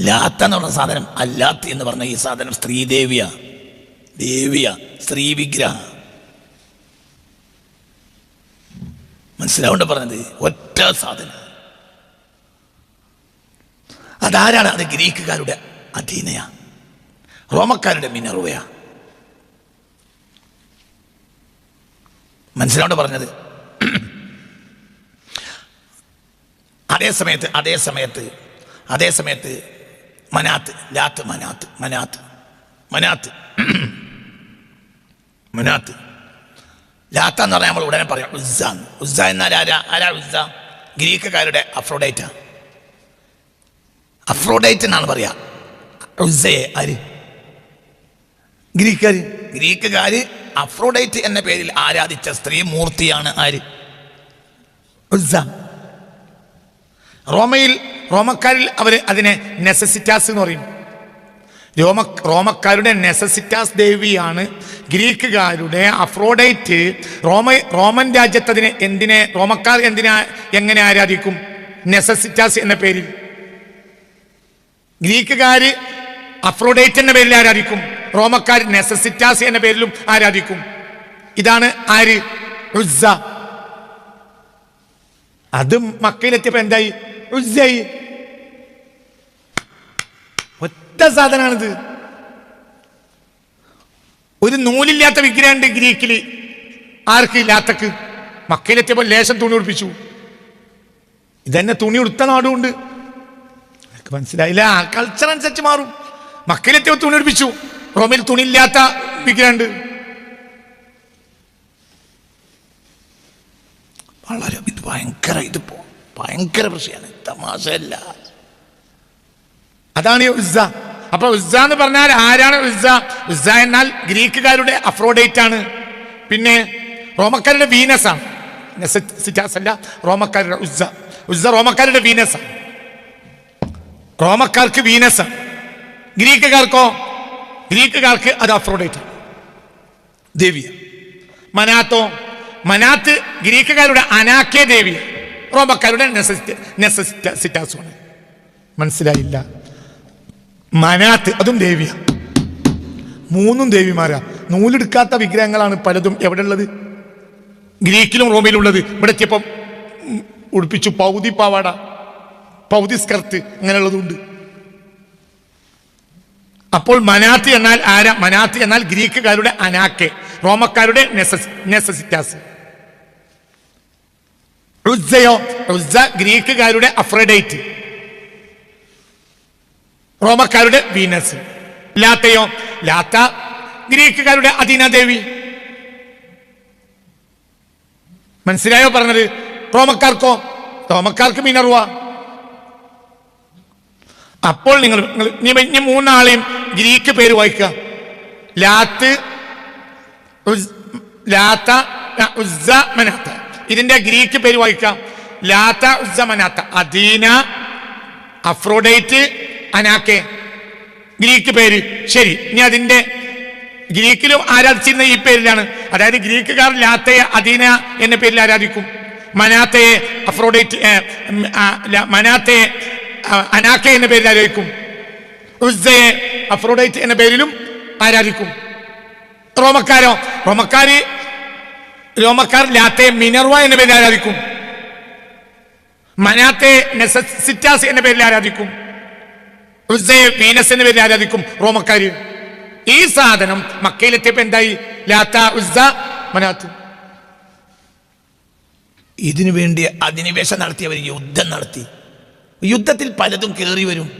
ലാത്ത എന്ന് പറഞ്ഞ സാധനം അല്ലാത്ത എന്ന് പറഞ്ഞ ഈ സാധനം സ്ത്രീദേവിയ ദേവിയ. സ്ത്രീ വിഗ്രഹ. മനസ്സിലാവേണ്ട പറഞ്ഞത്? ഒറ്റ സാധനം. അതാരാണ്? അത് ഗ്രീക്കുകാരുടെ അധീനയ. റോമക്കാരുടെ മിനറുവയ മനസ്സിലാവേണ്ട പറഞ്ഞത്? അതേ സമയത്ത് അതേ സമയത്ത് അതേ സമയത്ത് മനാത്ത് ലാത്ത് മനാത്ത് മനാത്ത് മനാത്ത്. മനാത്ത്. ലാത്ത എന്ന് പറഞ്ഞാൽ നമ്മൾ ഉടനെ പറയാം ഉസ്സ എന്ന്. ഉസ്സ എന്നാൽ ആരാ? ആരാ ഉസ്സ ഗ്രീക്കുകാരുടെ അഫ്രോഡൈറ്റ. അഫ്രോഡൈറ്റ് എന്നാണ് പറയാ. ഉസ്സയെ ആര്? ഗ്രീക്കുകാർ ഗ്രീക്കുകാര് അഫ്രോഡൈറ്റ് എന്ന പേരിൽ ആരാധിച്ച സ്ത്രീ മൂർത്തിയാണ് ആര്? ഉസ്സ റോമയിൽ റോമക്കാരിൽ അവർ അതിനെ നെസസിറ്റാസ് എന്ന് പറയും. രോമ റോമക്കാരുടെ നെസസിറ്റാസ് ദേവിയാണ് ഗ്രീക്കുകാരുടെ അഫ്രോഡൈറ്റ്. റോമ റോമൻ രാജ്യത്ത് അതിനെ എന്തിനെ റോമക്കാർ എന്തിനാ എങ്ങനെ ആരാധിക്കും? നെസസിറ്റാസ് എന്ന പേരിൽ. ഗ്രീക്കുകാര് അഫ്രോഡൈറ്റ് എന്ന പേരിൽ ആരാധിക്കും. റോമക്കാർ നെസസിറ്റാസ് എന്ന പേരിലും ആരാധിക്കും. ഇതാണ് ആര്? ഉസ്സ. അത് മക്കയിലെത്തിയപ്പോ എന്തായി? ഒറ്റ സാധനമാണിത് ഒരു നൂലില്ലാത്ത വിഗ്രഹമുണ്ട് ഗ്രീക്കിൽ. ആർക്ക് ലാത്തക്ക് മക്കയിലെത്തിയപ്പോൾ ലേശം തുണി ഉടുപ്പിച്ചു. ഇതന്നെ തുണി ഉടുത്ത നാടുമുണ്ട്. മനസ്സിലായില്ല. കൾച്ചർ അനുസരിച്ച് മാറും. മക്കയിലെത്തിയപ്പോൾ തുണി ഉടുപ്പിച്ചു. റോമിൽ തുണിയില്ലാത്ത വിഗ്രഹമുണ്ട്. വളരെ ഇത് ഭയങ്കര ഇതിപ്പോ ഭയങ്കര പ്രശ്നമാണ്. തമാശയല്ല. അതാണ് ഈ ഉസ്സ. അപ്പൊ ഉസ്സ എന്ന് പറഞ്ഞാൽ ആരാണ് ഉസ്സ? ഉസ്സ എന്നാൽ ഗ്രീക്കുകാരുടെ അഫ്രോഡേറ്റ് ആണ് പിന്നെ റോമക്കാരുടെ വീനസ് ആണ് നെസസിറ്റാസ് അല്ല റോമക്കാരുടെ ഉസ്സ. ഉസ്സ റോമക്കാരുടെ വീനസ് ആണ് റോമക്കാർക്ക് വീനസ് ആണ് ഗ്രീക്കുകാർക്കോ? ഗ്രീക്കുകാർക്ക് അത് അഫ്രോഡേറ്റ് ആണ് ദേവിയ. മനാത്തോ? മനാത്ത് ഗ്രീക്കുകാരുടെ അനാക്കേ ദേവി റോമക്കാരുടെ നെസസിറ്റാസുമാണ് മനസ്സിലായില്ല? മനാത്ത് അതും ദേവിയ. മൂന്നും ദേവിമാരാ. നൂലെടുക്കാത്ത വിഗ്രഹങ്ങളാണ് പലതും. എവിടെ ഉള്ളത് ഗ്രീക്കിലും റോമിലും ഉള്ളത് ഇവിടെ എത്തിയപ്പം ഉടുപ്പിച്ചു പൗതി പാവാട പൗതി സ്കർത്ത് അങ്ങനെയുള്ളതുണ്ട്. അപ്പോൾ മനാത്ത് എന്നാൽ ആരാ? മനാത്ത് എന്നാൽ ഗ്രീക്കുകാരുടെ അനാക്കെ റോമക്കാരുടെ നെസസിറ്റാസ്. ഉസ്സയോ ഉസ്സ ഗ്രീക്കുകാരുടെ അഫ്രഡൈറ്റ്. റോമക്കാരുടെ വീനസ്. ലാത്തയോ? ലാത്ത. ഗ്രീക്കുകാരുടെ അധീനദേവി. മനസ്സിലായോ പറഞ്ഞത്? റോമക്കാർക്കോ? റോമക്കാർക്ക് മിനറുവ. അപ്പോൾ നിങ്ങൾ നിങ്ങൾ മൂന്നാളെയും ഗ്രീക്ക് പേര് വായിക്കുക. ലാത്ത് ഉസ്- ലാത്ത ഉസ മനാത്ത. ഇതിന്റെ ഗ്രീക്ക് പേര് വായിക്കാം. ലാത്ത ഉസ്സ മനാത്ത. അദീന അഫ്രോഡൈറ്റ് അനാക്കെ. ഗ്രീക്ക് പേര്. ശരി ഇനി അതിന്റെ ഗ്രീക്കിലും ആരാധിച്ചിരുന്ന ഈ പേരിലാണ്. അതായത് ഗ്രീക്കുകാർ ലാത്തയെ അദീന എന്ന പേരിൽ ആരാധിക്കും. മനാത്തയെ അഫ്രോഡൈറ്റ് മനാത്തയെ അനാക്കെ എന്ന പേരിൽ ആരാധിക്കും. ഉസ്സയെ അഫ്രോഡൈറ്റ് എന്ന പേരിലും ആരാധിക്കും. റോമക്കാരോ? റോമക്കാര് റോമക്കാർ ലാത്തയെ മിനർവ എന്ന പേരിൽ ആരാധിക്കും. മനാത്തെ നെസസിറ്റാസ് എന്ന പേരിൽ ആരാധിക്കും. വീനസ് എന്ന ആരാധിക്കും? റോമക്കാര്. ഈ സാധനം മക്കയിലെത്തിയപ്പോ എന്തായി? ഉസ്സ ഇതിനു വേണ്ടി അധിനിവേശം നടത്തിയവർ യുദ്ധം നടത്തി. യുദ്ധത്തിൽ പലതും കയറി വരും.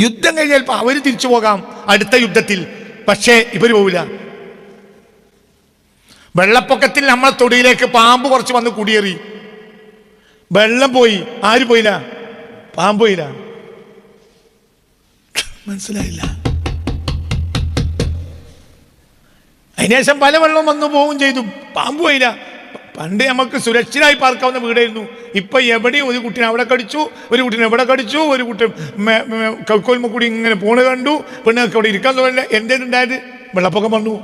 യുദ്ധം കഴിഞ്ഞാൽ അവർ തിരിച്ചു പോകാം അടുത്ത യുദ്ധത്തിൽ. പക്ഷേ ഇവർ പോവില്ല. വെള്ളപ്പൊക്കത്തിൽ നമ്മളെ തൊടിയിലേക്ക് പാമ്പ് കുറച്ച് വന്ന് കുടിയേറി. വെള്ളം പോയി. ആര് പോയില്ല? പാമ്പ് പോയില്ല. മനസ്സിലായില്ല. അതിനുശേഷം പല വെള്ളം വന്നു പോവും ചെയ്തു. പാമ്പ് പോയില്ല. പണ്ട് നമുക്ക് സുരക്ഷിതമായി പാർക്കാവുന്ന വീടായിരുന്നു. ഇപ്പൊ എവിടെയും ഒരു കുട്ടിനെ അവിടെ കടിച്ചു ഒരു കുട്ടീനെ എവിടെ കടിച്ചു ഒരു കുട്ടി കൗക്കോൽമ കൂടി ഇങ്ങനെ പോണ് കണ്ടു. പെണ്ണുങ്ങൾക്ക് അവിടെ ഇരിക്കാൻ തോന്നില്ല എന്തേലുണ്ടായത് വെള്ളപ്പൊക്കം വന്നു.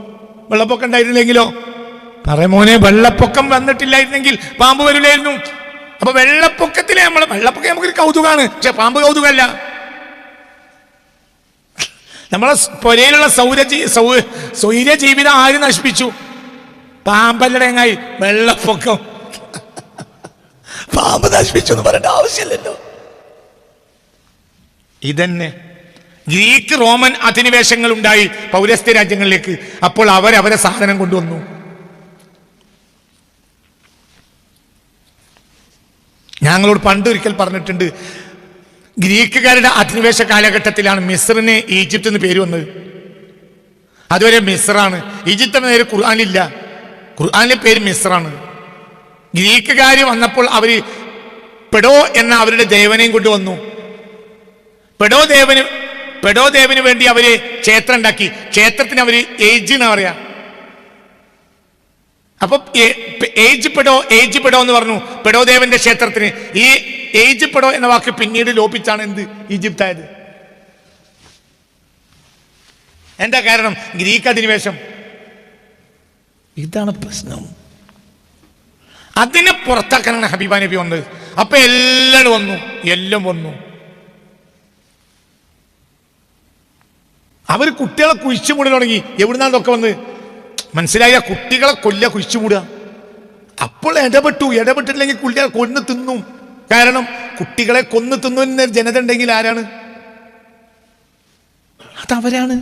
വെള്ളപ്പൊക്കം ഉണ്ടായിരുന്നില്ലെങ്കിലോ? പറ മോനെ വെള്ളപ്പൊക്കം വന്നിട്ടില്ലായിരുന്നെങ്കിൽ പാമ്പ് വരില്ലായിരുന്നു. അപ്പൊ വെള്ളപ്പൊക്കത്തിലെ നമ്മൾ വെള്ളപ്പൊക്കം നമുക്കൊരു കൗതുകമാണ് പക്ഷെ പാമ്പ് കൗതുകമല്ല. നമ്മളെ പുരയിലുള്ള സൗരജീ സൗ സൗര്യജീവിതം ആര് നശിപ്പിച്ചു? പാമ്പല്ലട എങ്ങായി? വെള്ളപ്പൊക്കം. പാമ്പ് നശിപ്പിച്ചു എന്ന് പറയേണ്ട ആവശ്യമില്ലല്ലോ. ഇതന്നെ. ഗ്രീക്ക് റോമൻ അധിനിവേശങ്ങൾ ഉണ്ടായി പൗരസ്ത്യ രാജ്യങ്ങളിലേക്ക്. അപ്പോൾ അവരവരെ സാധനം കൊണ്ടുവന്നു. ഞങ്ങളോട് പണ്ട് ഒരിക്കൽ പറഞ്ഞിട്ടുണ്ട് ഗ്രീക്കുകാരുടെ അധിനിവേശ കാലഘട്ടത്തിലാണ് മിസ്റിന് ഈജിപ്ത് എന്ന് പേര് വന്നത്. അതുവരെ മിസ്റാണ് ഈജിപ്ത് എന്ന പേര് ഖുർആാനില്ല ഖുർആാനിലെ പേര് മിസ്റാണ് ഗ്രീക്കുകാർ വന്നപ്പോൾ അവർ പെടോ എന്ന അവരുടെ ദേവനെയും കൊണ്ടുവന്നു പെടോ ദേവന് പെടോ ദേവന് വേണ്ടി അവർ ക്ഷേത്രം ഉണ്ടാക്കി. ക്ഷേത്രത്തിന് അവർ ഏജ് എന്ന് പറയാ? അപ്പൊ ഏജ് പെടോ ഏജ് പെടോ എന്ന് പറഞ്ഞു പെടോദേവന്റെ ക്ഷേത്രത്തിന്. ഈ ഏജ് പെടോ എന്ന വാക്ക് പിന്നീട് ലോപിച്ചാണ് എന്ത്? ഈജിപ്ത് ആയത് എന്താ കാരണം? ഗ്രീക്ക് അധിനിവേശം. ഇതാണ് പ്രശ്നം. അതിനെ പുറത്താക്കാനാണ് ഹബീബ നബി വന്നത്. അപ്പൊ എല്ലാം വന്നു. എല്ലാം വന്നു. അവർ കുട്ടികളെ കുഴിച്ചു മൂടി തുടങ്ങി. എവിടുന്നാണ് ഒക്കെ വന്ന് മനസ്സിലായ കുട്ടികളെ കൊല്ല കുഴിച്ചു മൂടുക അപ്പോൾ ഇടപെട്ടു. ഇടപെട്ടില്ലെങ്കിൽ കുട്ടികൾ കൊന്ന് തിന്നും. കാരണം കുട്ടികളെ കൊന്നു തിന്നുന്ന ജനത ഉണ്ടെങ്കിൽ ആരാണ്? അതവരാണ്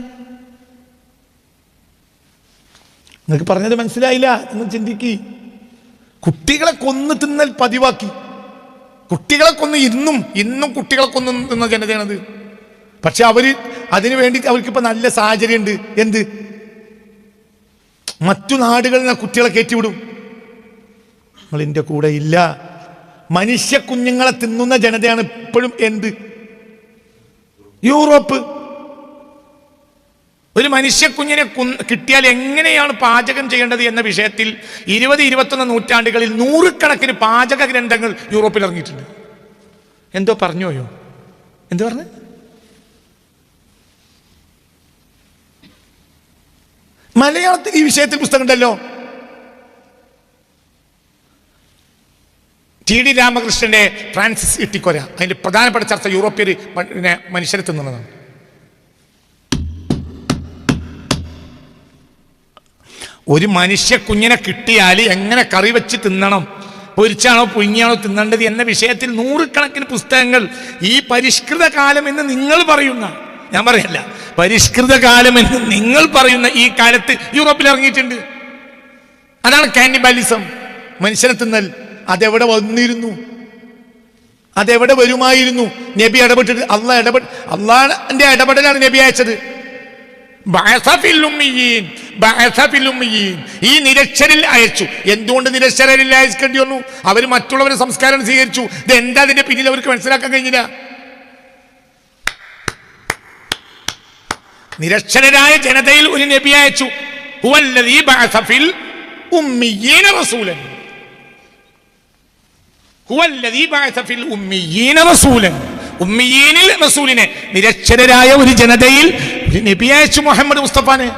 നിങ്ങൾക്ക് പറഞ്ഞത് മനസ്സിലായില്ല എന്ന് ചിന്തിക്ക്. കുട്ടികളെ കൊന്നു തിന്നൽ പതിവാക്കി. കുട്ടികളെ കൊന്ന് ഇന്നും ഇന്നും കുട്ടികളെ കൊന്നു തിന്ന ജനതയാണത്. പക്ഷെ അവർ അതിനു വേണ്ടി അവർക്ക് ഇപ്പൊ നല്ല സാഹചര്യം ഉണ്ട് എന്ത്? മറ്റു നാടുകളിൽ നിന്ന് കുട്ടികളെ കയറ്റിവിടും. നമ്മൾ എന്റെ കൂടെ ഇല്ല. മനുഷ്യ കുഞ്ഞുങ്ങളെ തിന്നുന്ന ജനതയാണ് ഇപ്പോഴും എന്ത്? യൂറോപ്പ്. ഒരു മനുഷ്യ കുഞ്ഞിനെ കിട്ടിയാൽ എങ്ങനെയാണ് പാചകം ചെയ്യേണ്ടത് എന്ന വിഷയത്തിൽ ഇരുപത് ഇരുപത്തൊന്ന് നൂറ്റാണ്ടുകളിൽ നൂറുകണക്കിന് പാചക ഗ്രന്ഥങ്ങൾ യൂറോപ്പിൽ ഇറങ്ങിയിട്ടുണ്ട്. എന്തോ പറഞ്ഞോയോ? എന്തോ പറഞ്ഞു? മലയാളത്തിൽ ഈ വിഷയത്തിൽ പുസ്തകം ഉണ്ടല്ലോ ടി ഡി രാമകൃഷ്ണന്റെ ഫ്രാൻസിസ് ഇട്ടിക്കൊര. അതിന്റെ പ്രധാനപ്പെട്ട ചർച്ച യൂറോപ്യർ മനുഷ്യരെ തിന്നുന്നതാണ്. ഒരു മനുഷ്യ കുഞ്ഞിനെ കിട്ടിയാൽ എങ്ങനെ കറി വെച്ച് തിന്നണം? പൊരിച്ചാണോ പുഴുങ്ങിയാണോ തിന്നേണ്ടത് എന്ന വിഷയത്തിൽ നൂറുകണക്കിന് പുസ്തകങ്ങൾ ഈ പരിഷ്കൃത കാലം എന്ന് നിങ്ങൾ പറയുന്ന ഞാൻ പറയല്ല. പരിഷ്കൃത കാലം എന്ന് നിങ്ങൾ പറയുന്ന ഈ കാലത്ത് യൂറോപ്പിൽ ഇറങ്ങിയിട്ടുണ്ട്. അതാണ് കാനിബാലിസം മനുഷ്യനെ തിന്നൽ. അതെവിടെ വന്നിരുന്നു? അതെവിടെ വരുമായിരുന്നു? നബി ഇടപെട്ടിട്ട് അള്ളാഹ് ഇടപെട്ട് അള്ളാഹിന്റെ ഇടപെടലാണ് നബി അയച്ചത്. ഈ നിരക്ഷരിൽ അയച്ചു. എന്തുകൊണ്ട് നിരക്ഷരിൽ അയക്കേണ്ടി വന്നു? അവർ മറ്റുള്ളവരെ സംസ്കാരം സ്വീകരിച്ചു. ഇത് എന്താ അതിന്റെ പിന്നിൽ? അവർക്ക് മനസ്സിലാക്കാൻ കഴിഞ്ഞില്ല. നിരക്ഷരരായ ജനതയിൽ ഒരു നബി അയച്ചു. നിരക്ഷരരായ ഒരു ജനതയിൽ നബി അയച്ചു മുഹമ്മദ് മുസ്തഫാനെ.